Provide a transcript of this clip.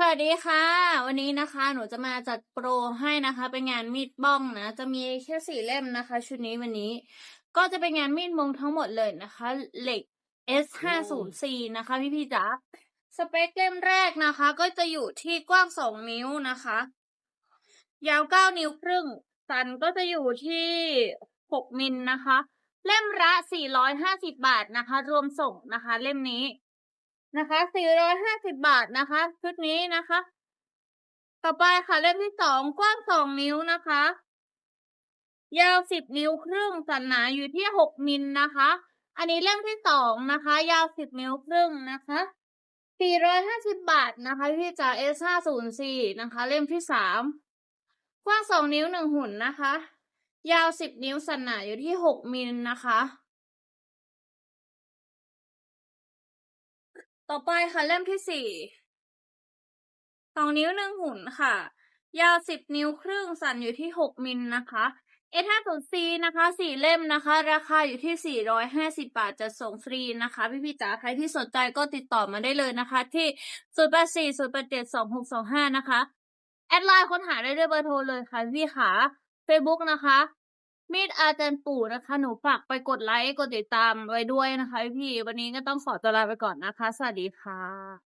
สวัสดีค่ะ วันนี้นะคะหนูจะมาจัดโปรให้นะคะ เป็นงานมีดบ้องนะ จะมีแค่สี่เล่มนะคะ ชุดนี้วันนี้ ก็จะเป็นงานมีดมงทั้งหมดเลยนะคะ เหล็ก S ห้าศูนย์สี่นะคะ พี่พี่ๆจ๋าสเปคเล่มแรกนะคะ ก็จะอยู่ที่กว้างสองนิ้วนะคะ ยาวเก้านิ้วครึ่งสันก็จะอยู่ที่หกมิลนะคะ เล่มละสี่ร้อยห้าสิบบาทนะคะ รวมส่งนะคะ เล่มนี้ นะคะ450 บาทนะคะ ชุดนี้นะคะ ต่อไปค่ะเล่มที่สองกว้างสองนิ้วนะคะ ยาวสิบนิ้วครึ่งสันหนาอยู่ที่หกมิลนะคะ อันนี้เล่มที่สองนะคะ ยาวสิบนิ้วครึ่งนะคะ450 บาทนะคะพี่จ๋า S ห้าศูนย์สี่นะคะ เล่มที่สามกว้างสองนิ้วหนึ่งหุ่นนะคะ ยาวสิบนิ้วสันหนาอยู่ที่หกมิลนะคะ ต่อไปค่ะเล่มที่สี่สองนิ้วหนึ่งหุ่นค่ะ ยาวสิบนิ้วครึ่งสันอยู่ที่หกมิลนะคะเอท่าศูนย์ซีนะคะสี่เล่มนะคะ ราคาอยู่ที่สี่ร้อยห้าสิบาทจะส่งฟรีนะคะ พี่พี่ๆจ๋าใครที่สนใจก็ติดต่อมาได้เลยนะคะ ที่ศูนย์แปดสี่ศูนย์แปดเจ็ดสองหกสองห้านะคะ แอดไลน์ค้นหาได้ด้วยเบอร์โทรเลยค่ะพี่ขาเฟซบุ๊กนะคะ มีดอาจารย์ปู่นะคะ หนูฝากไปกดไลค์ กดติดตามไว้ด้วยนะคะพี่ วันนี้ก็ต้องขอตัวลาไปก่อนนะคะ สวัสดีค่ะ